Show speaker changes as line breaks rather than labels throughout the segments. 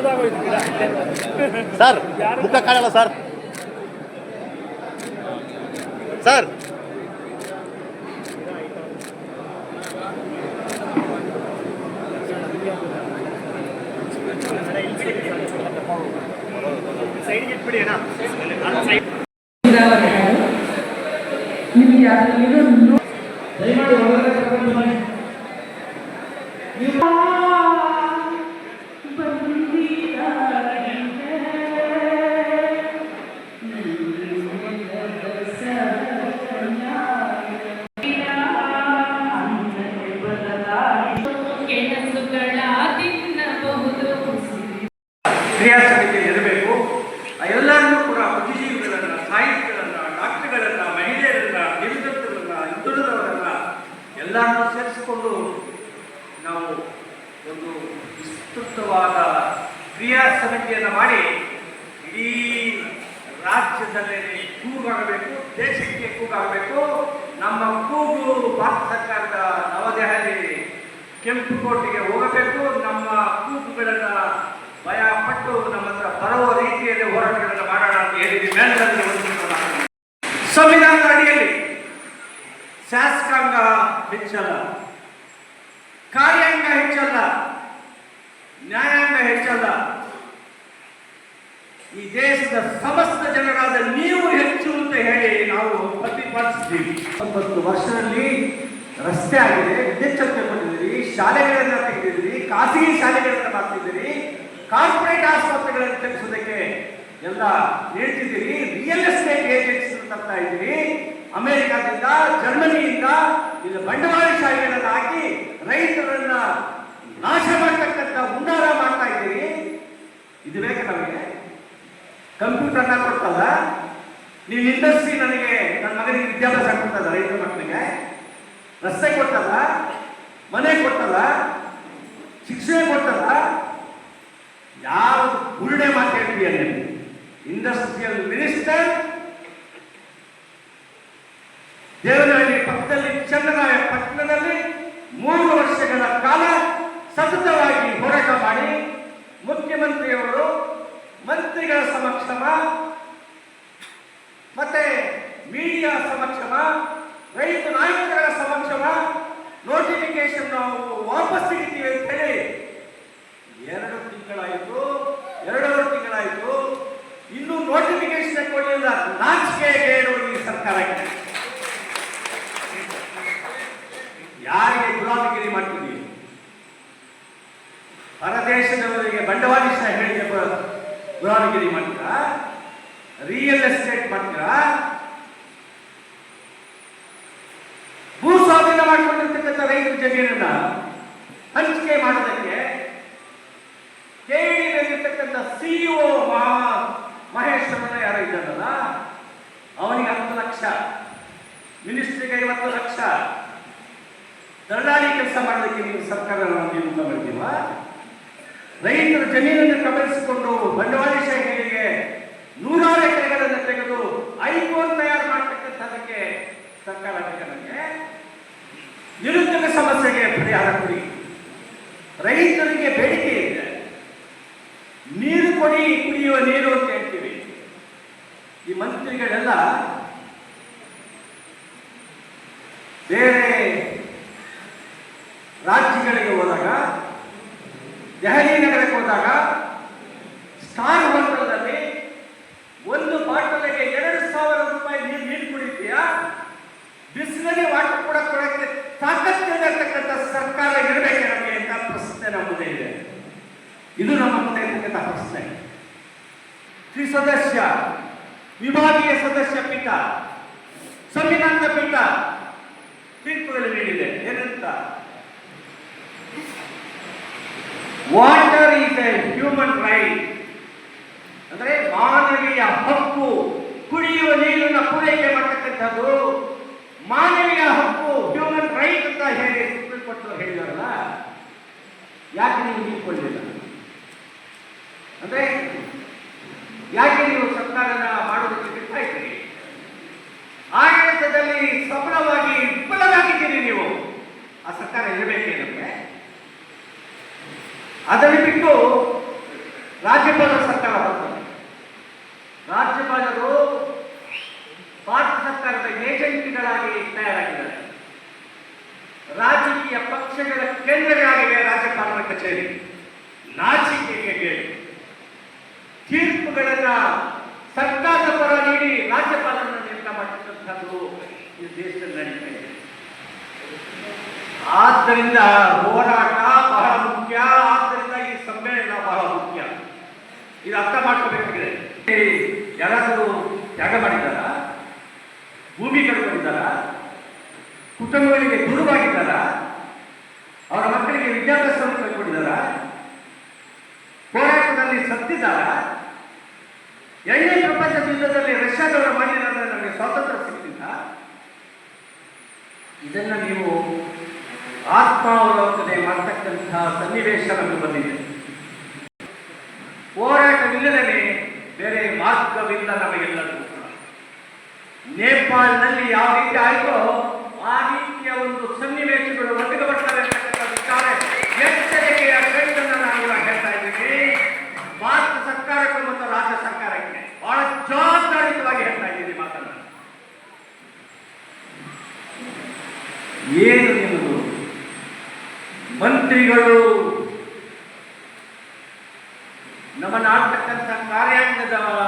ದೊಡ್ಡದಾಗೋಯ್ತು ಗಿಡ
ಸರ್ ಮುಖ ಕಾಣಲ್ಲ ಸರ್ ಸರ್
ಸೈಡ್ಗೆ ಇಟ್ಬಿಡಿ ಅಣ್ಣ ಸೈಡ್
ನೀರಾವರಿಗಳು ನಿಮಗೆ ಅದರಲ್ಲಿರೋ
ದೇಶಕ್ಕೆ ಕೂಗಾಗಬೇಕು. ನಮ್ಮ ಕೂಗು ಭಾರತ ಸರ್ಕಾರದ ನವದೆಹಲಿ ಕೆಂಪು ಕೋಟೆಗೆ ಹೋಗಬೇಕು. ನಮ್ಮ ಕೂಗುಗಳನ್ನ ಭಯ ಪಟ್ಟು ನಮ್ಮ ಹತ್ರ ಬರುವ ರೀತಿಯಲ್ಲಿ ಹೋರಾಟಗಳನ್ನು ಮಾಡೋಣ ಅಂತ ಹೇಳಿದ್ವಿ. ಸಂವಿಧಾನದ ಅಡಿಯಲ್ಲಿ ಶಾಸಕಾಂಗ ಹೆಚ್ಚಲ್ಲ. ಕಾರ್ಯಾಂಗ ಹೆಚ್ಚಲ್ಲ. ನ್ಯಾಯಾಂಗ ಹೆಚ್ಚಲ್ಲ. ಈ ದೇಶದ ಸಮಸ್ತ ಜನರಾದ ನೀವು ಹೆಚ್ಚು ಅಂತ ಹೇಳಿ ನಾವು ಪ್ರತಿಪಾದಿಸಿದ್ದೀವಿ. ಒಂಬತ್ತು ವರ್ಷದಲ್ಲಿ ರಸ್ತೆ ಆಗಿದೆ ವಿದ್ಯುಚ್ಛಕ್ತೆ ಕೊಟ್ಟಿದ್ದೀರಿ ಶಾಲೆಗಳನ್ನ ತೆಗೆದಿದ್ದೀರಿ, ಖಾಸಗಿ ಶಾಲೆಗಳನ್ನ ಮಾಡ್ತಿದ್ದೀರಿ, ಕಾರ್ಪೊರೇಟ್ ಆಸ್ಪತ್ರೆಗಳನ್ನು ತೆಗೆಸೋದಕ್ಕೆ ಎಲ್ಲ ನೀಡ್ತಿದ್ದೀರಿ ರಿಯಲ್ ಎಸ್ಟೇಟ್ ಏಜೆನ್ಸಿ ತರ್ತಾ ಇದ್ದೀರಿ. ಅಮೆರಿಕಾದಿಂದ, ಜರ್ಮನಿಯಿಂದ ಬಂಡವಾಳ ಶಾಲೆಗಳನ್ನ ಹಾಕಿ ರೈತರನ್ನ ನಾಶ ಮಾಡ್ತಕ್ಕಂಥ ಉನ್ನಾರ ಮಾಡ್ತಾ ಇದ್ದೀರಿ. ಇದು ಬೇಕಾ ನಮಗೆ? ಕಂಪ್ಯೂಟರ್ನ ಕೊಡ್ತಲ್ಲ? ನೀವು ಇಂಡಸ್ಟ್ರಿ ನನಗೆ ನನ್ನ ಮಗನಿಗೆ ವಿದ್ಯಾಭ್ಯಾಸ ಕೊಡ್ತದ ರೈತರ ಮಕ್ಕಳಿಗೆ? ರಸ್ತೆ ಕೊಡ್ತದ? ಮನೆ ಕೊಡ್ತದ? ಶಿಕ್ಷಣ ಕೊಡ್ತದ? ಯಾವ ಬುರುಡೆ ಮಾತಾಡ್ತೀಯ ನೀವು ಇಂಡಸ್ಟ್ರಿಯಲ್ ಮಿನಿಸ್ಟರ್ ದೇವನಹಳ್ಳಿ ಪಕ್ಕದಲ್ಲಿ ಚಂದ್ರರಾಯ ಪಟ್ಟಣದಲ್ಲಿ ಮೂರು ವರ್ಷಗಳ ಕಾಲ ಸತತವಾಗಿ ಹೋರಾಟ ಮಾಡಿ ಮುಖ್ಯಮಂತ್ರಿಯವರು ಮಂತ್ರಿಗಳ ಸಮಕ್ಷಮ, ಮತ್ತೆ ಮೀಡಿಯಾ ಸಮಕ್ಷಮ, ರೈತ ನಾಯಕರ ಸಮಕ್ಷಮ ನೋಟಿಫಿಕೇಶನ್ ನಾವು ವಾಪಸ್ ತೆಗಿತೀವಿ ಅಂತ ಹೇಳಿ ಎರಡು ತಿಂಗಳಾಯಿತು, ಎರಡೂವರೆ ತಿಂಗಳಾಯಿತು, ಇನ್ನೂ ನೋಟಿಫಿಕೇಶನ್ ಕೊಡಲಿಲ್ಲ. ನಾಚಿಕೆ ಹೇಳುವ ಈ ಸರ್ಕಾರಕ್ಕೆ. ಯಾರಿಗೆ ಗುಲಾಮಗಿರಿ ಮಾಡ್ತೀವಿ ಪರದೇಶದವರಿಗೆ ಬಂಡವಾಳಶಾಹಿ ಹೇಳಿಕೆ ಗುಲಾಮಗಿರಿ ಮಾಡ್ತೀರಾ? ರಿಯಲ್ ಎಸ್ಟೇಟ್ ಮಾಡ್ತೀರಾ? ಭೂ ಸ್ವಾಧೀನ ಮಾಡಿಕೊಂಡಿರ್ತಕ್ಕಂಥ ರೈತರ ಜಮೀನನ್ನ ಹಂಚಿಕೆ ಮಾಡೋದಕ್ಕೆ ಕೆಡಿಯಲ್ಲಿರ್ತಕ್ಕಂಥ ಸಿಇಒ ಅಂತ ಯಾರೋ ಇದ್ದಾರಲ್ಲ, ಅವನಿಗೆ ಹತ್ತು ಲಕ್ಷ ಮಿನಿಸ್ಟ್ರಿಗೆ ಐವತ್ತು ಲಕ್ಷ. ದಳ್ಳಾಳಿ ಕೆಲಸ ಮಾಡೋದಕ್ಕೆ ನೀವು ಸರ್ಕಾರ ರೈತರ ಜಮೀನನ್ನು ಕಬಳಿಸಿಕೊಂಡು ಬಂಡವಾಳಶಾಹಿಗಳಿಗೆ ನೂರಾರು ಎಕರೆಗಳನ್ನು ತೆಗೆದು ಐಫೋನ್ ತಯಾರು ಮಾಡತಕ್ಕಂಥದಕ್ಕೆ ಸರ್ಕಾರ ನಮಗೆ ನಿರುದ್ಯೋಗ ಸಮಸ್ಯೆಗೆ ಪರಿಹಾರ ಕೊಡಿ. ರೈತರಿಗೆ ಬೇಡಿಕೆ ಇದೆ. ನೀರು ಕೊಡಿ, ಕುಡಿಯುವ ನೀರು ಅಂತ ಹೇಳ್ತೀವಿ. ಈ ಮಂತ್ರಿಗಳೆಲ್ಲ ಬೇರೆ ರಾಜ್ಯಗಳಿಗೆ ಹೋದಾಗ ದೆಹಲಿ ನಗರಕ್ಕೆ ಹೋದಾಗ ಸ್ಟಾರ್ ಹೋಟೆಲ್ನಲ್ಲಿ ಒಂದು ಬಾಟಲಿಗೆ ಎರಡು ಸಾವಿರ ರೂಪಾಯಿ ನೀರು ನೀರು ಕುಡಿತೀಯಾ ಬಿಸಿಲಲ್ಲಿ ವಾಟರ್ ಕೂಡ ಕೊಡಕ್ಕೆ ತಾಕತ್ತಿರತಕ್ಕಂಥ ಸರ್ಕಾರ ಇರಬೇಕು ನಮಗೆ ಅಂತ ಪ್ರಶ್ನೆ ನಮ್ಮ ಮುಂದೆ ಇದೆ. ಇದು ನಮ್ಮ ಮುಂದೆ ಇರತಕ್ಕಂಥ ಪ್ರಶ್ನೆ. ತ್ರಿಸದಸ್ಯ ವಿಭಾಗೀಯ ಸದಸ್ಯ ಪೀಠ, ಸಂವಿಧಾನದ ಪೀಠ ತೀರ್ಪುಗಳು ನೀಡಿದೆ. ಏನಂತ? Water is a human right ಅಂದರೆ ಮಾನವೀಯ ಹಕ್ಕು. ಕುಡಿಯುವ ನೀರನ್ನ ಪೂರೈಕೆ ಮಾಡತಕ್ಕಂಥದ್ದು ಮಾನವೀಯ ಹಕ್ಕು ಹ್ಯೂಮನ್ ರೈಟ್ ಅಂತ ಹೇಳಿ ಸುಪ್ರೀಂ ಕೋರ್ಟ್ ಹೇಳಿದಾರಲ್ಲ, ಯಾಕೆ ನೀವು ನಿಂತ್ಕೊಳ್ಳಿಲ್ಲ ಅಂದರೆ ಯಾಕೆ ನೀವು ಸರ್ಕಾರನ ಮಾಡೋದಕ್ಕೆ ಬಿಡ್ತಾ ಇದ್ದೀರಿ ಆಡಳಿತದಲ್ಲಿ ಸಫಲವಾಗಿ ವಿಫಲರಾಗಿದ್ದೀರಿ ನೀವು ಆ ಸರ್ಕಾರ ಇರಬೇಕೇ ನಮಗೆ ಅದನ್ನು ಬಿಟ್ಟು ರಾಜ್ಯಪಾಲರ ಸರ್ಕಾರ ರಾಜ್ಯಪಾಲರು ಭಾರತ ಸರ್ಕಾರದ ಏಜೆಂಟ್ಗಳಾಗಿ ತಯಾರಾಗಿದ್ದಾರೆ. ರಾಜಕೀಯ ಪಕ್ಷಗಳ ಕೇಂದ್ರಗಳಾಗಿವೆ ರಾಜ್ಯಪಾಲರ ಕಚೇರಿ. ನಾಚಿಕೆಗೆ. ತೀರ್ಪುಗಳನ್ನ ಸರ್ಕಾರದ ಪರ ನೀಡಿ ರಾಜ್ಯಪಾಲರನ್ನು ನಿರ್ಣಯ ಮಾಡಿರ್ತಕ್ಕಂಥದ್ದು ಈ ದೇಶದಲ್ಲಿ ನಡೀತಾ ಇದೆ. ಆದ್ದರಿಂದ ಹೋರಾಟ ಬಹಳ ಮುಖ್ಯ ಆದ್ದರಿಂದ ಈ ಸಮ್ಮೇಳನ ಬಹಳ ಮುಖ್ಯ ಇದು ಅರ್ಥ ಮಾಡ್ಕೋಬೇಕಾಗಿದೆ ಯಾರಾದರೂ ತ್ಯಾಗ ಮಾಡಿದ್ದಾರ? ಭೂಮಿ ಕಳ್ಕೊಂಡಿದ್ದಾರ? ಕುಟುಂಬಗಳಿಗೆ ದೂರವಾಗಿದ್ದಾರ ಅವರ ಮಕ್ಕಳಿಗೆ ವಿದ್ಯಾಭ್ಯಾಸವನ್ನು ಕಳ್ಕೊಂಡಿದ್ದಾರ ಹೋರಾಟದಲ್ಲಿ ಸತ್ತಿದ್ದಾರ? ಎರಡನೇ ಪ್ರಪಂಚ ಯುದ್ಧದಲ್ಲಿ ರಷ್ಯಾದವರ ಮಾಡಿದ್ರೆ ನಮಗೆ ಸ್ವಾತಂತ್ರ್ಯ ಸಿಗ್ತಿಲ್ಲ ಇದನ್ನು ನೀವು ಆತ್ಮಾವಲೋಕನೆ ಮಾಡ್ತಕ್ಕಂತಹ ಸನ್ನಿವೇಶ ನಮಗೆ ಬಂದಿದೆ. ಹೋರಾಟವಿಲ್ಲದೇ ಬೇರೆ ಮಾರ್ಗವಿಲ್ಲ ನಮಗೆಲ್ಲರಿಗೂ ಕೂಡ. ನೇಪಾಳದಲ್ಲಿ ಯಾವ ರೀತಿ ಆಯಿತೋ ಆ ರೀತಿಯ ಒಂದು ಸನ್ನಿವೇಶಗಳು ಒಟ್ಟಿಗೆ ಬರ್ತವೆ ಎಚ್ಚರಿಕೆಯ ಕೈಗಳನ್ನು ನಾನು ಇವಾಗ ಹೇಳ್ತಾ ಇದ್ದೀನಿ. ಭಾರತ ಸರ್ಕಾರಕ್ಕೆ ಮತ್ತು ರಾಜ್ಯ ಸರ್ಕಾರಕ್ಕೆ ಬಹಳ ಜವಾಬ್ದಾರಿತವಾಗಿ ಹೇಳ್ತಾ ಇದ್ದೀನಿ ಮಾತನ್ನು. ಏನು ನಿಮ್ಮದು? ಮಂತ್ರಿಗಳು ನಮ್ಮನ್ನು ಆಡ್ತಕ್ಕಂಥ ಕಾರ್ಯಾಂಗದ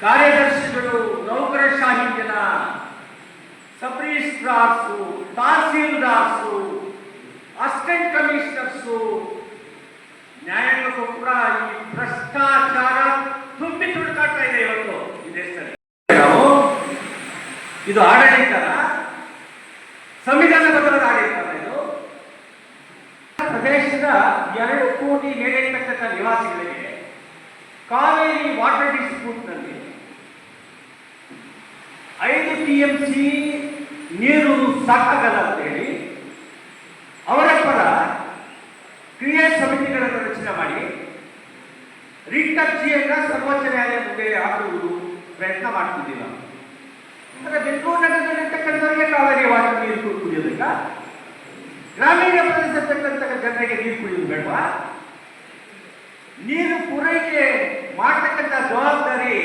ಕಾರ್ಯದರ್ಶಿಗಳು ನೌಕರಶಾಹಿ ಜನ ಸಬ್ ರಿಜಿಸ್ಟ್ರಾರ್ಸು ತಹಸೀಲ್ದಾರ್ಸು ಅಸಿಸ್ಟೆಂಟ್ ಕಮಿಷನರ್ಸು ನ್ಯಾಯಾಂಗಕ್ಕೂ ಕೂಡ ಈ ಭ್ರಷ್ಟಾಚಾರ ತುಂಬಿ ತುಡುಕಾಡ್ತಾ ಇದೆ ಇವತ್ತು ಈ ದೇಶದಲ್ಲಿ. ನಾವು ಇದು ಆಡಳಿತ ಸಂವಿಧಾನ ಬದಲಾದ ಆಡಳಿತ ಇದು. ಪ್ರದೇಶದ ಎರಡು ಕೋಟಿ ಮೇಲಿರ್ತಕ್ಕಂಥ ನಿವಾಸಿಗಳಿಗೆ ಕಾವೇರಿ ವಾಟರ್ ಡಿಸ್ಪ್ಯೂಟ್ನಲ್ಲಿ ಐದು ಟಿ ಎಂ ಸಿ ನೀರು ಸಾಕಾಗಲ್ಲ ಅಂತೇಳಿ ಅವರ ಪರ ಕ್ರಿಯಾ ಸಮಿತಿಗಳನ್ನು ರಚನೆ ಮಾಡಿ ರಿಟ್ ಅರ್ಜಿಯನ್ನು ಸರ್ವೋಚ್ಚ ನ್ಯಾಯಾಲಯ ಮುಂದೆ ಹಾಕುವುದು ಪ್ರಯತ್ನ ಮಾಡ್ತಿದ್ದೀವಿ ನಾವು. ಅಂದರೆ ಬೆಂಗಳೂರು ನಗರದಲ್ಲಿರ್ತಕ್ಕಂಥವರಿಗೆ ಕಾವೇರಿ ವಾಟರ್ ನೀರು ಕುಡಿಯೋದಕ್ಕ ಗ್ರಾಮೀಣ ಪ್ರದೇಶದಲ್ಲಿರ್ತಕ್ಕಂಥ ಜನರಿಗೆ ನೀರು ಕುಡಿಯೋದು ಬೇಡವಾ? ನೀರು ಪೂರೈಕೆ ಮಾಡತಕ್ಕಂಥ ಜವಾಬ್ದಾರಿ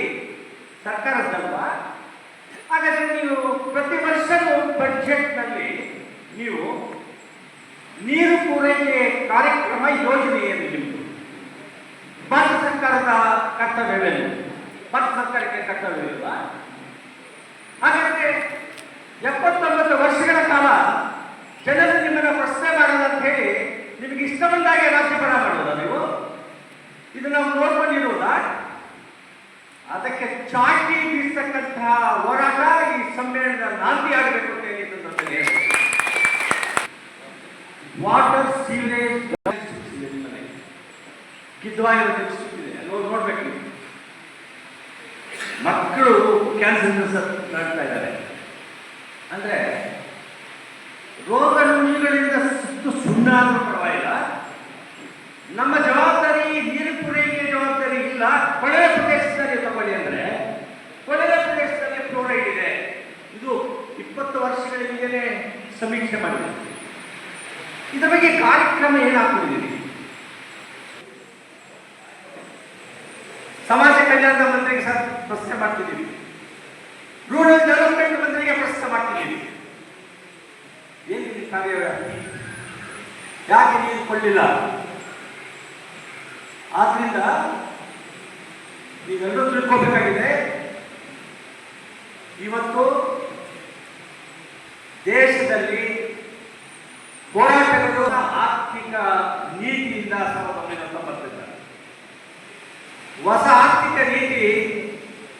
ಸರ್ಕಾರದಲ್ವಾ ಹಾಗಾದ್ರೆ ನೀವು ಪ್ರತಿ ವರ್ಷವೂ ಬಜೆಟ್ನಲ್ಲಿ ನೀವು ನೀರು ಪೂರೈಕೆ ಕಾರ್ಯಕ್ರಮ ಯೋಜನೆಯನ್ನು ನಿಮ್ಮದು ಭಾರತ ಸರ್ಕಾರದ ಕರ್ತವ್ಯವೇನು? ಭಾರತ ಸರ್ಕಾರಕ್ಕೆ ಕರ್ತವ್ಯವಿಲ್ವಾ? ಹಾಗಾದ್ರೆ ಎಪ್ಪತ್ತೊಂಬತ್ತು ವರ್ಷಗಳ ಕಾಲ ಜನರು ನಿಮ್ಮನ್ನ ಪ್ರಶ್ನೆ ಮಾಡೋದಂತ ಹೇಳಿ ನಿಮಗೆ ಇಷ್ಟ ಬಂದಾಗೆ ರಾಜ್ಯಪಾಲ ಮಾಡೋದ ನೀವು? ಇದು ನಾವು ನೋಡ್ಕೊಂಡಿರೋದ ಅದಕ್ಕೆ ಚಾಟಿ ಬೀಸತಕ್ಕಂತಹ ಹೋರಾಟ ಈ ಸಮ್ಮೇಳನದ ನಾಂದಿ ಆಗಬೇಕು ಅಂತ ಸಂದರ್ಭದಲ್ಲಿ ವಾಟರ್ ಸೀವರೇಜ್ ಕಿದ್ವಾಯ ನೋಡ್ಬೇಕು. ಮಕ್ಕಳು ಕ್ಯಾನ್ಸರ್ ನಡ್ತಾ ಇದ್ದಾರೆ. ಅಂದ್ರೆ ರೋಗ ನುಡಿಗಳಿಂದ ಸುತ್ತು ಸುಣ್ಣ ಪರವಾಗಿಲ್ಲ. ನಮ್ಮ ಜವಾಬ್ದಾರಿ ನೀರು ಪೂರೈಕೆ ಜವಾಬ್ದಾರಿ ಇಲ್ಲ ಕೊಳೆಯ ಪ್ರದೇಶದಲ್ಲಿ ತಗೊಳ್ಳಿ ಅಂದ್ರೆ ಕೊಳೆಯ ಪ್ರದೇಶದಲ್ಲಿ ಫ್ಲೋರೈಡ್ ಇದೆ ಇದು ಇಪ್ಪತ್ತು ವರ್ಷಗಳ ಹಿಂದೆನೆ ಸಮೀಕ್ಷೆ ಮಾಡಿದೆ. ಇದರ ಬಗ್ಗೆ ಕಾರ್ಯಕ್ರಮ ಏನಾಗ್ತಿದ್ದೀವಿ ಸಮಾಜ ಕಲ್ಯಾಣದ ಮಂತ್ರಿಗೆ ಸರ್ ಪ್ರಶ್ನೆ ಮಾಡ್ತಿದ್ದೀವಿ. ರೂರಲ್ ಡೆವಲಪ್ಮೆಂಟ್ ಮಂತ್ರಿಗೆ ಪ್ರಶ್ನೆ ಮಾಡ್ತಿದ್ದೀವಿ. ಏನಿದೆ ಕಾರ್ಯ? ಯಾಕೆ ನೀರು ಕೊಳ್ಳಿಲ್ಲ ಆದ್ರಿಂದ ನೀವೆಲ್ಲರೂ ತಿಳ್ಕೋಬೇಕಾಗಿದೆ. ಇವತ್ತು ದೇಶದಲ್ಲಿ ಹೋರಾಟಗಳು ಆರ್ಥಿಕ ನೀತಿಯಿಂದ ಸಾವಿರದ ಒಂಬೈನೂರ ಹೊಸ ಆರ್ಥಿಕ ನೀತಿ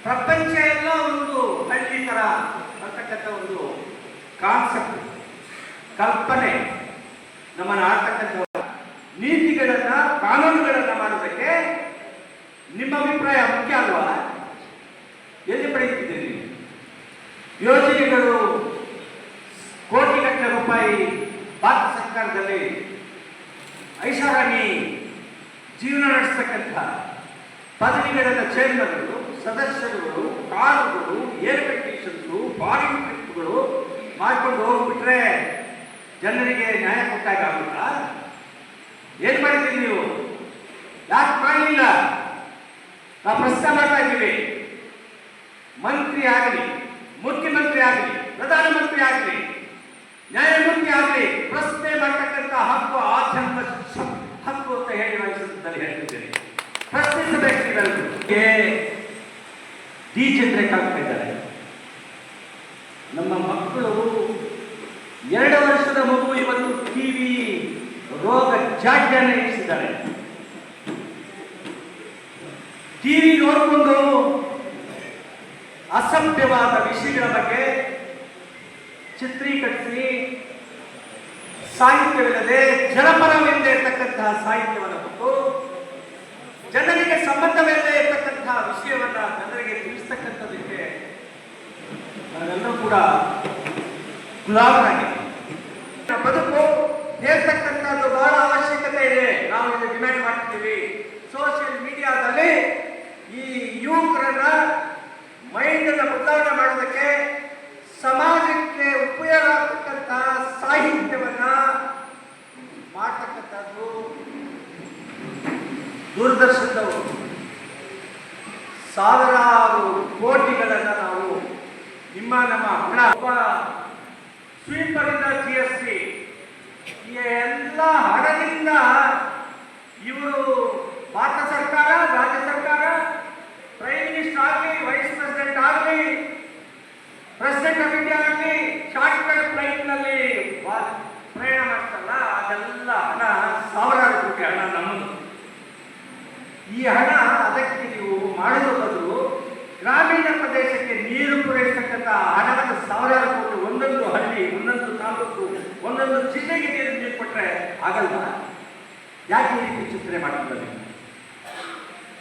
ಪ್ರಪಂಚ ಎಲ್ಲ ಒಂದು ಹಳ್ಳಿ ತರ ಬರ್ತಕ್ಕಂಥ ಒಂದು ಕಾನ್ಸೆಪ್ಟ್ ಕಲ್ಪನೆ ನಮ್ಮನ್ನು ಆಡ್ತಕ್ಕಂಥ ನೀತಿಗಳನ್ನ, ಕಾನೂನುಗಳನ್ನ ಮಾಡೋದಕ್ಕೆ ನಿಮ್ಮ ಅಭಿಪ್ರಾಯ ಮುಖ್ಯ ಅಲ್ವಾ? ಎಲ್ಲಿ ಪಡೆಯುತ್ತಿದ್ದೀರಿ? ಯೋಜನೆಗಳು ರೂಪಾಯಿ ಭಾರತ ಸರ್ಕಾರದಲ್ಲಿ ಐಷಾರಾಮಿ ಜೀವನ ನಡೆಸ್ತಕ್ಕಂಥ ಪದವಿಗಳನ್ನ ಚೇರ್ಮನ್ಗಳು, ಸದಸ್ಯರುಗಳು, ಕಾರುಗಳು, ಏರ್ ಕಂಡೀಷನ್ಸು ಫಾರಿನ್ ಟ್ರಿಪ್ಗಳು ಮಾಡಿಕೊಂಡು ಹೋಗ್ಬಿಟ್ರೆ ಜನರಿಗೆ ನ್ಯಾಯ ಕೊಟ್ಟಾಗ ಆಗುತ್ತಾ? ಏನ್ ಮಾಡಿದ್ದೀರಿ ನೀವು? ಯಾಕೆ ಮಾಡಲಿಲ್ಲ ನಾವು ಪ್ರಶ್ನೆ ಮಾಡ್ತಾ ಇದ್ದೀವಿ. ಮಂತ್ರಿ ಆಗಲಿ, ಮುಖ್ಯಮಂತ್ರಿ ಆಗಲಿ, ಪ್ರಧಾನಮಂತ್ರಿ ಆಗಲಿ ನ್ಯಾಯಮೂರ್ತಿ ಆಗಲಿ ಪ್ರಶ್ನೆ ಮಾಡ್ತಕ್ಕಂಥ ಹಕ್ಕು ಆಧ್ಯಾತ್ಮ ಹಕ್ಕು ಅಂತ ಹೇಳಿ ನಾನು ಹೇಳ್ತಿದ್ದೇನೆ. ಪ್ರಶ್ನಿಸಬೇಕು ಡಿ. ಆಗ್ತಾ ಇದ್ದಾರೆ. ನಮ್ಮ ಮಕ್ಕಳು ಎರಡು ವರ್ಷದ ಮಗು ಇವತ್ತು ಟಿವಿ ರೋಗ ಜಾಡ್ಯನ ಇರಿಸಿದ್ದಾರೆ ಟಿವಿ ನೋಡಿಕೊಂಡು ಅಸಭ್ಯವಾದ ವಿಷಯಗಳ ಬಗ್ಗೆ ಚಿತ್ರೀಕರಿಸಿ ಸಾಹಿತ್ಯವಿಲ್ಲದೆ ಜನಪರವಿಲ್ಲದೆ ಇರತಕ್ಕಂತಹ ಸಾಹಿತ್ಯವನ್ನು ಕೊಟ್ಟು ಜನರಿಗೆ ಸಂಬಂಧವಿಲ್ಲದೆ ಇರತಕ್ಕಂತಹ ವಿಷಯವನ್ನ ಜನರಿಗೆ ತಿಳಿಸ್ತಕ್ಕಂಥದಕ್ಕೆ ನಾವೆಲ್ಲರೂ ಕೂಡ ಗುಲಾಮರಾಗಿ ಬದುಕು ಹೇಳ್ತಕ್ಕಂಥದ್ದು ಬಹಳ ಅವಶ್ಯಕತೆ ಇದೆ. ನಾವು ಇಲ್ಲಿ ಡಿಮ್ಯಾಂಡ್ ಮಾಡ್ತೀವಿ. ಸೋಷಿಯಲ್ ಮೀಡಿಯಾದಲ್ಲಿ ಈ ಯುವಕರನ್ನ ಮೈಂಡ್ ಅನ್ನ ಬದಲಾವಣೆ ಮಾಡೋದಕ್ಕೆ ಸಮಾಜಕ್ಕೆ ಉಪಯೋಗ ಆಗ್ತಕ್ಕಂತಹ ಸಾಹಿತ್ಯವನ್ನ ಮಾಡ್ತಕ್ಕಂಥದ್ದು ದೂರದರ್ಶನದವರು ಸಾವಿರಾರು ಕೋಟಿಗಳನ್ನ ನಾವು ನಿಮ್ಮ ನಮ್ಮ ಹಣ ಒಬ್ಬ ಸ್ವೀಪರಿಂದ ಜಿ ಎಸ್ ಟಿ ಈ ಎಲ್ಲ ಹಣದಿಂದ ಇವರು ಭಾರತ ಸರ್ಕಾರ ರಾಜ್ಯ ಸರ್ಕಾರ ಪ್ರೈಮ್ ಮಿನಿಸ್ಟರ್ ಆಗಲಿ ವೈಸ್ ಪ್ರೆಸಿಡೆಂಟ್ ಆಗಲಿ ಪ್ರೆಸಿಡೆಂಟ್ ಆಫ್ ಇಂಡಿಯಾ ಆಗಲಿ ಚಾರ್ಟರ್ಡ್ ಫ್ಲೈಟ್ನಲ್ಲಿ ಪ್ರಯಾಣ ಮಾಡ್ತಾರಲ್ಲ ಅದೆಲ್ಲ ಹಣ ಸಾವಿರಾರು ಕೋಟಿ ಹಣ ನಮ್ಮದು ಈ ಹಣ ಅದಕ್ಕೆ ನೀವು ಮಾಡುವ ಬದಲು ಗ್ರಾಮೀಣ ಪ್ರದೇಶಕ್ಕೆ ನೀರು ಪೂರೈಸತಕ್ಕಂಥ ಹಣವನ್ನು ಸಾವಿರಾರು ಕೋಟಿ ಒಂದೊಂದು ಹಳ್ಳಿ ಒಂದೊಂದು ತಾಲೂಕು ಒಂದೊಂದು ಜಿಲ್ಲೆಗೆ ನೀರು ನೀರು ಕೊಟ್ಟರೆ ಆಗಲ್ಲ ಯಾಕೆ ಈ ರೀತಿ ಚಿಂತನೆ ಮಾಡ್ತಿದ್ದಾರೆ?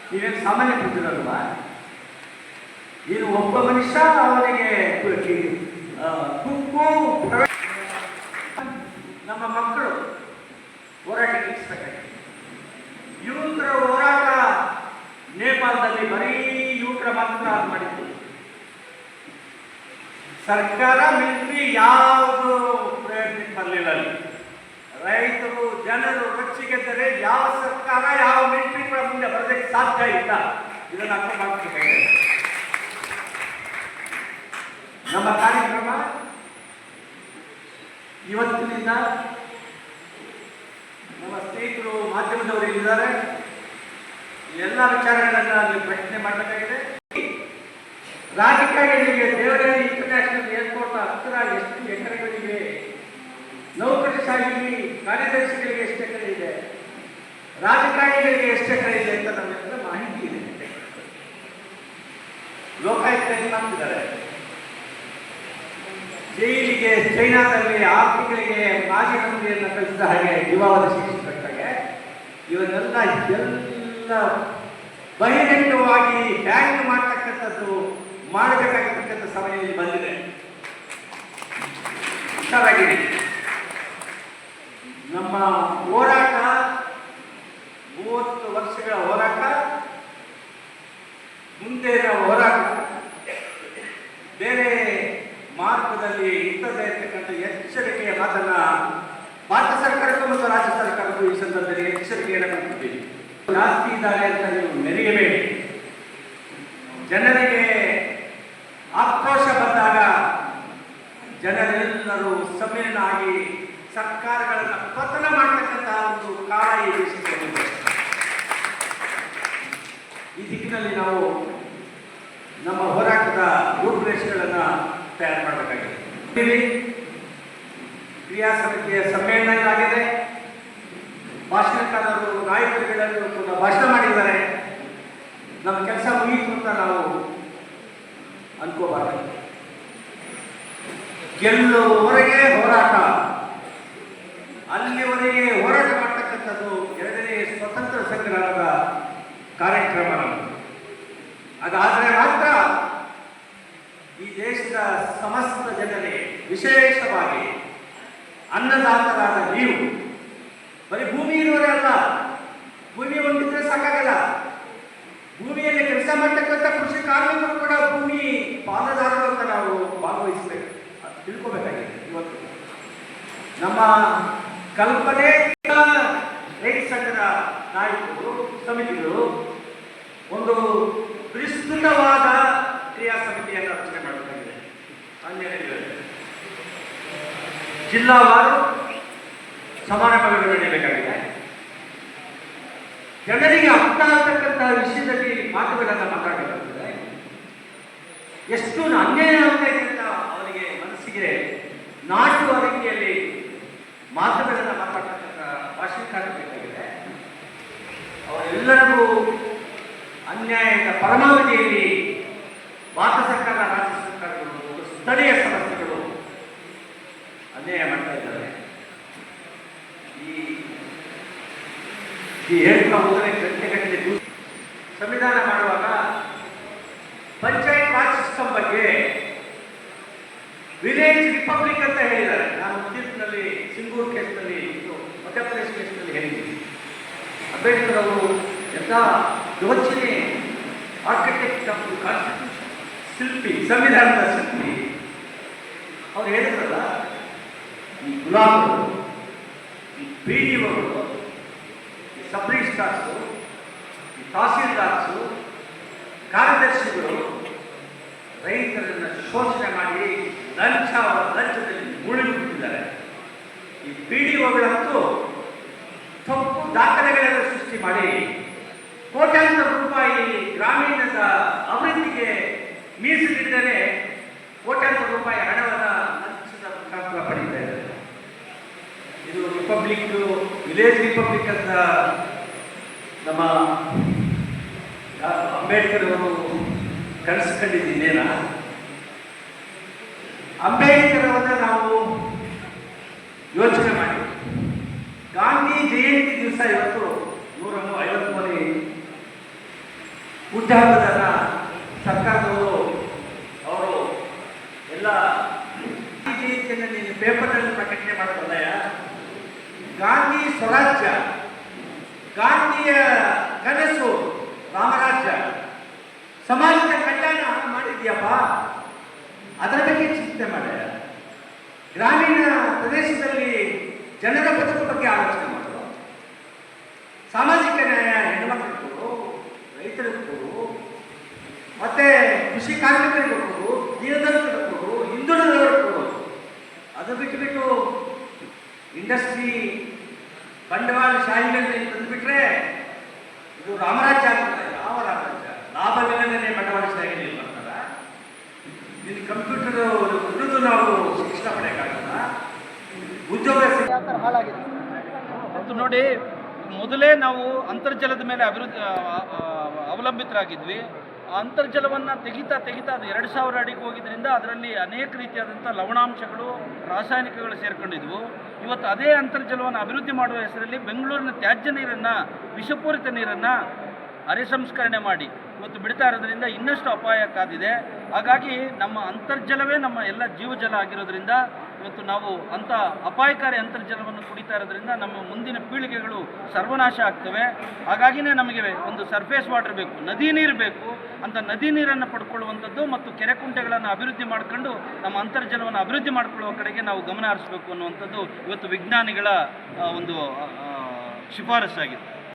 ನೀವೇನು ಸಾಮಾನ್ಯ ಪ್ರಜರಲ್ವಾ ಇದು ಒಬ್ಬ ಮನುಷ್ಯ ಅವನಿಗೆ ಆ, ತುಕ್ಕು ನಮ್ಮ ಮಕ್ಕಳು ಹೋರಾಟ ನಿಲ್ಲಿಸಬೇಕಾಗಿದೆ ಯುವಕರ ಹೋರಾಟ ನೇಪಾಳದಲ್ಲಿ ಬರೀ ಯುವಕರ ಮಾತ್ರ ಮಾಡಿದ್ದು ಸರ್ಕಾರ ಮಿಲಿಟರಿ ಯಾವುದು ಪ್ರಯತ್ನ ಬರಲಿಲ್ಲ ಅಲ್ಲಿ. ರೈತರು, ಜನರು ರೊಚ್ಚಿಗೆದ್ದರೆ ಯಾವ ಸರ್ಕಾರ ಯಾವ ಮಿಲಿಟರಿ ಕೂಡ ಮುಂದೆ ಬರೋದಕ್ಕೆ ಸಾಧ್ಯ ಇಲ್ಲ. ಇದನ್ನು ಅರ್ಥ ಮಾಡ್ತೀವಿ ನಮ್ಮ ಕಾರ್ಯಕ್ರಮ ಇವತ್ತಿನಿಂದ ನಮ್ಮ ಸ್ನೇಹಿತರು ಮಾಧ್ಯಮದವರು ಇಲ್ಲಿದ್ದಾರೆ. ಈ ಎಲ್ಲ ವಿಚಾರಗಳನ್ನ ನೀವು ಪ್ರಶ್ನೆ ಮಾಡಬೇಕಾಗಿದೆ. ರಾಜಕಾರಣಿಗಳಿಗೆ ದೇವರಲ್ಲಿ ಇಂಟರ್ನ್ಯಾಷನಲ್ ಏರ್ಪೋರ್ಟ್ ಹತ್ತಿರ ಎಷ್ಟು ಎಕರೆಗಳಿವೆ? ನೌಕರಶಾಹಿಗೆ ಕಾರ್ಯದರ್ಶಿಗಳಿಗೆ ಎಷ್ಟು ಎಕರೆ ಇದೆ ರಾಜಕಾರಣಿಗಳಿಗೆ ಎಷ್ಟು ಎಕರೆ ಇದೆ ಅಂತ ನಮ್ಮೆಲ್ಲ ಮಾಹಿತಿ ಇದೆ. ಲೋಕಾಯುಕ್ತ ಏನ್ ಮಾಡ್ತಿದ್ದಾರೆ ಜೈಲಿಗೆ ಚೈನಾದಲ್ಲಿ ಆರು ತಿಂಗಳಿಗೆ ಮಾಜಿ ಮಂತ್ರಿಯನ್ನು ಕಳಿಸಿದ ಹಾಗೆ ಜೀವಾವಧ ಶಿಕ್ಷೆ ಕಟ್ಟಾಗೆ ಇವನ್ನೆಲ್ಲ ಬಹಿರಂಗವಾಗಿ ಬ್ಯಾಂಕ್ ಮಾಡತಕ್ಕಂಥದ್ದು, ಮಾಡಬೇಕಾಗಿರ್ತಕ್ಕಂಥ ಸಮಯ ಇಲ್ಲಿ ಬಂದಿದೆ. ಹುಷಾರಾಗಿದೆ ನಮ್ಮ ಹೋರಾಟ, ಮೂವತ್ತು ವರ್ಷಗಳ ಹೋರಾಟ, ಮುಂದೆ ನಾವು ಹೋರಾಟ, ಬೇರೆ ಮಾರ್ಗದಲ್ಲಿ ಇರ್ತದೆ ಇರ್ತಕ್ಕಂಥ ಎಚ್ಚರಿಕೆಯ ಮಾತನ್ನ ಭಾರತ ಸರ್ಕಾರಕ್ಕೂ ಮತ್ತು ರಾಜ್ಯ ಸರ್ಕಾರಕ್ಕೂ ಈ ಸಂದರ್ಭದಲ್ಲಿ ಎಚ್ಚರಿಕೆಯನ್ನು ಕೊಟ್ಟಿದ್ದೀವಿ. ಜಾಸ್ತಿ ಇದ್ದಾರೆ ಅಂತ ನೀವು ಮೆರೆಯಬೇಡಿ. ಜನರಿಗೆ ಆಕ್ರೋಶ ಬಂದಾಗ ಜನರೆಲ್ಲರೂ ಸಮ್ಮಿಲನ ಆಗಿ ಸರ್ಕಾರಗಳನ್ನು ಪತನ ಮಾಡತಕ್ಕಂತಹ ಒಂದು ಕಾಲ ಈ ದೇಶದಲ್ಲಿ ಈ ದಿಕ್ಕಿನಲ್ಲಿ ನಾವು ನಮ್ಮ ಹೋರಾಟದ ರೂಪುರೇಷೆಗಳನ್ನು ತಯಾರು ಮಾಡಬೇಕಾಗಿದೆ. ಕ್ರಿಯಾ ಸಮಿತಿಯ ಸಮ್ಮೇಳನ ಇದಾಗಿದೆ. ಭಾಷಣಕಾರರು, ನಾಯಕರುಗಳೆಲ್ಲರೂ ಕೂಡ ಭಾಷಣ ಮಾಡಿದ್ದಾರೆ. ನಮ್ಮ ಕೆಲಸ ಮುಗಿಯಿತು ಅಂತ ನಾವು ಅನ್ಕೋಬಾರ್ದು. ಗೆಲ್ಲುವವರೆಗೆ ಹೋರಾಟ? ಅಲ್ಲಿವರೆಗೆ ಹೋರಾಟ ಮಾಡ್ತಕ್ಕಂಥದ್ದು ಎರಡನೇ ಸ್ವತಂತ್ರ ಸಂಗ್ರಾಮದ ಕಾರ್ಯಕ್ರಮ ಅದಾದರೆ ಮಾತ್ರ ಈ ದೇಶದ ಸಮಸ್ತ ಜನರಿಗೆ ವಿಶೇಷವಾಗಿ ಅನ್ನದಾತರಾದ ನೀವು ಬರೀ ಭೂಮಿ ಇರುವವರೇ ಅಲ್ಲ. ಭೂಮಿ ಒಂದಿದ್ರೆ ಸಾಕಾಗಲ್ಲ. ಭೂಮಿಯಲ್ಲಿ ಕೆಲಸ ಮಾಡ್ತಕ್ಕಂಥ ಕೃಷಿ ಕಾರ್ಮಿಕರು ಕೂಡ ಭೂಮಿ ಪಾಲುದಾರರು ಅಂತ ನಾವು ಅದು ತಿಳ್ಕೊಬೇಕಾಗಿದೆ ಇವತ್ತು. ನಮ್ಮ ಕಲ್ಪನೆ ರೈತ ಸಂಘದ ನಾಯಕರು ಒಂದು ವಿಸ್ತೃತವಾದ ಕ್ರಿಯಾ ಸಮಿತಿಯನ್ನು ರಚನೆ ಮಾಡಬೇಕಾಗಿದೆ. ಅನ್ಯ ಸಮಾರಂಭಗಳು ನಡೆಯಬೇಕಾಗಿದೆ ಜನರಿಗೆ ಅರ್ಥ ಆಗ್ತಕ್ಕಂತಹ ವಿಷಯದಲ್ಲಿ ಮಾತುಗಳನ್ನು ಮಾತಾಡಬೇಕಾಗ್ತದೆ ಎಷ್ಟು ಅನ್ಯಾಯ ಆಗ್ತಾ ಅವರಿಗೆ ಮನಸ್ಸಿಗೆ ನಾಟುವ ರೀತಿಯಲ್ಲಿ ಮಾತುಗಳನ್ನು ಮಾತಾಡ್ತಕ್ಕಂಥ ಭಾಷೆ ಬೇಕಾಗಿದೆ. ಅವರೆಲ್ಲರಿಗೂ ಅನ್ಯಾಯದ ಪರಮಾವಧಿಯಲ್ಲಿ ಭಾರತ ಸರ್ಕಾರ ರಾಜ್ಯ ಸರ್ಕಾರಗಳು ಸ್ಥಳೀಯ ಸಂಸ್ಥೆಗಳು ಅನ್ಯಾಯ ಮಾಡ್ತಾ ಇದ್ದಾರೆ ಈ ಈ ಹೇಳ್ತಾ ಹೋದರೆ ಗಂಟೆ ಗಂಟೆ ಸಂವಿಧಾನ ಮಾಡುವಾಗ ಪಂಚಾಯತ್ ರಾಜ್ ಸಿಸ್ಟಮ್ ಬಗ್ಗೆ ವಿಲೇಜ್ ರಿಪಬ್ಲಿಕ್ ಅಂತ ಹೇಳಿದ್ದಾರೆ. ನಾನು ತೀರ್ಪಿನಲ್ಲಿ ಸಿಂಗೂರ್ ಕೇಸ್ನಲ್ಲಿ ಮಧ್ಯಪ್ರದೇಶ ಕೇಸ್ನಲ್ಲಿ ಹೇಳಿದ್ದೀನಿ ಅಂಬೇಡ್ಕರ್ ಅವರು ಎಂಥ ಯೋಚನೆ ಆರ್ಕಿಟೆಕ್ಟ್ ಆಫ್ ಕಾನ್ಸ್ಟಿಟ್ಯೂಷನ್ ಶಿಲ್ಪಿ, ಸಂವಿಧಾನದ ಶಿಲ್ಪಿ, ಅವ್ರು ಹೇಳಿದ್ರಲ್ಲ, ಈ ಗುಲಾಮರು, ಈ ಪಿ ಡಿ ಒಗಳು ಈ ಸಬ್ ರಿಜಿಸ್ಟ್ರಾರ್ಸು ತಹಸೀಲ್ದಾರ್ಸು, ಕಾರ್ಯದರ್ಶಿಗಳು ರೈತರನ್ನು ಶೋಷಣೆ ಮಾಡಿ ಲಂಚ ಲಂಚದಲ್ಲಿ ಮುಳುಗಿಬಿಟ್ಟಿದ್ದಾರೆ ಈ ಪಿ ಡಿ ಒಗಳಂತೂ ತಪ್ಪು ದಾಖಲೆಗಳನ್ನು ಸೃಷ್ಟಿ ಮಾಡಿ ಕೋಟ್ಯಾಂತರ ರೂಪಾಯಿ ಗ್ರಾಮೀಣದ ಅಭಿವೃದ್ಧಿಗೆ ಮೀಸಲಿದ್ದರೆ ಕೋಟ್ಯಾಂತರ ರೂಪಾಯಿ ಹಣವನ್ನು ಲಂಚದ ಮುಖಾಂತರ ಪಡೀತಾ ಇದ್ದಾರೆ ಇದು ರಿಪಬ್ಲಿಕ್ ವಿಲೇಜ್ ರಿಪಬ್ಲಿಕ್ ಅಂತ ನಮ್ಮ ಅಂಬೇಡ್ಕರ್ ಅವರು ಕನಸು ಕಂಡಿದ್ದೀನೇನ ಅಂಬೇಡ್ಕರ್ ಅವರನ್ನ ನಾವು ಯೋಚನೆ ಮಾಡಿ ಗಾಂಧಿ ಜಯಂತಿ ದಿವಸ ಇವತ್ತು ನೂರ ಐವತ್ತು ಮನೆ ಅವರು ಎಲ್ಲ ಗಾಂಧಿ ಜಯಂತಿಯನ್ನು ನೀನು ಪೇಪರ್ನಲ್ಲಿ ಪ್ರಕಟಣೆ ಮಾಡೋದಲ್ಲಯ್ಯ ಗಾಂಧಿ ಸ್ವರಾಜ್ಯ ಗಾಂಧಿಯ ಕನಸು ರಾಮರಾಜ್ಯ ಸಮಾಜದ ಕಲ್ಯಾಣ ಮಾಡಿದ್ಯಪ್ಪ ಅದರ ಬಗ್ಗೆ ಚಿಂತೆ ಮಾಡ ಗ್ರಾಮೀಣ ಪ್ರದೇಶದಲ್ಲಿ ಜನರ ಬದುಕು ಬಗ್ಗೆ ಆಲೋಚನೆ ಮಾಡು ಸಾಮಾಜಿಕ ನ್ಯಾಯ ಹೆಣ್ಮಕ್ಳಿಗೆ ಕೊಡು ರೈತರಿಗೆ ಕೊಡು ಮತ್ತೆ ಕೃಷಿ ಕಾರ್ಮಿಕರಿಗೆ ಕೊಡು ದೀನದಲಿತರಿಗೆ ಕೊಡು ಹಿಂದುಳಿದವರಿಗೆ ಕೊಡು ಅದು ಬಿಟ್ಟುಬಿಟ್ಟು ಇಂಡಸ್ಟ್ರಿ ಬಂಡವಾಳ ಶಾಹಿಗಳಲ್ಲಿ ತಂದುಬಿಟ್ರೆ ಇದು ರಾಮರಾಜ್ಯ ಆಗ್ತದೆ ಯಾವ ರಾಮರಾಜ್ಯ? ಲಾಭವಿಲ್ಲದೇ ಬಂಡವಾಳ ಶಾಹಿಯಲ್ಲಿ ಬರ್ತಾರ ಇಲ್ಲಿ ಕಂಪ್ಯೂಟರ್ ಉಳಿದು ನಾವು ಶಿಕ್ಷಣ ಪಡೆಯೋಕ್ಕಾಗಲ್ಲ. ಉದ್ಯೋಗ ಹಾಳಾಗಿದೆ?
ಮತ್ತು ನೋಡಿ ಮೊದಲೇ ನಾವು ಅಂತರ್ಜಲದ ಮೇಲೆ ಅಭಿವೃದ್ಧಿ ಅವಲಂಬಿತರಾಗಿದ್ವಿ. ಅಂತರ್ಜಲವನ್ನು ತೆಗಿತಾ ತೆಗಿತಾ ಅದು ಎರಡು ಸಾವಿರ ಅಡಿಗೆ ಹೋಗಿದ್ರಿಂದ ಅದರಲ್ಲಿ ಅನೇಕ ರೀತಿಯಾದಂಥ ಲವಣಾಂಶಗಳು, ರಾಸಾಯನಿಕಗಳು ಸೇರ್ಕೊಂಡಿದ್ವು. ಇವತ್ತು ಅದೇ ಅಂತರ್ಜಲವನ್ನು ಅಭಿವೃದ್ಧಿ ಮಾಡುವ ಹೆಸರಲ್ಲಿ ಬೆಂಗಳೂರಿನ ತ್ಯಾಜ್ಯ ನೀರನ್ನು, ವಿಷಪೂರಿತ ನೀರನ್ನು ಅರೆ ಸಂಸ್ಕರಣೆ ಮಾಡಿ ಇವತ್ತು ಬಿಡ್ತಾ ಇರೋದ್ರಿಂದ ಇನ್ನಷ್ಟು ಅಪಾಯ ಕಾದಿದೆ. ಹಾಗಾಗಿ ನಮ್ಮ ಅಂತರ್ಜಲವೇ ನಮ್ಮ ಎಲ್ಲ ಜೀವಜಲ ಆಗಿರೋದ್ರಿಂದ ಇವತ್ತು ನಾವು ಅಂಥ ಅಪಾಯಕಾರಿ ಅಂತರ್ಜಲವನ್ನು ಕುಡಿತಾ ಇರೋದ್ರಿಂದ ನಮ್ಮ ಮುಂದಿನ ಪೀಳಿಗೆಗಳು ಸರ್ವನಾಶ ಆಗ್ತವೆ. ಹಾಗಾಗಿನೇ ನಮಗೆ ಒಂದು ಸರ್ಫೇಸ್ ವಾಟರ್ ಬೇಕು, ನದಿ ನೀರು ಬೇಕು ಅಂತ ನದಿ ನೀರನ್ನು ಪಡ್ಕೊಳ್ಳುವಂಥದ್ದು ಮತ್ತು ಕೆರೆ ಕುಂಟೆಗಳನ್ನು ಅಭಿವೃದ್ಧಿ ಮಾಡಿಕೊಂಡು ನಮ್ಮ ಅಂತರ್ಜಲವನ್ನು ಅಭಿವೃದ್ಧಿ ಮಾಡಿಕೊಳ್ಳುವ ಕಡೆಗೆ ನಾವು ಗಮನ ಹರಿಸಬೇಕು ಅನ್ನುವಂಥದ್ದು ಇವತ್ತು ವಿಜ್ಞಾನಿಗಳ ಒಂದು ಶಿಫಾರಸ್ಸಾಗಿದೆ.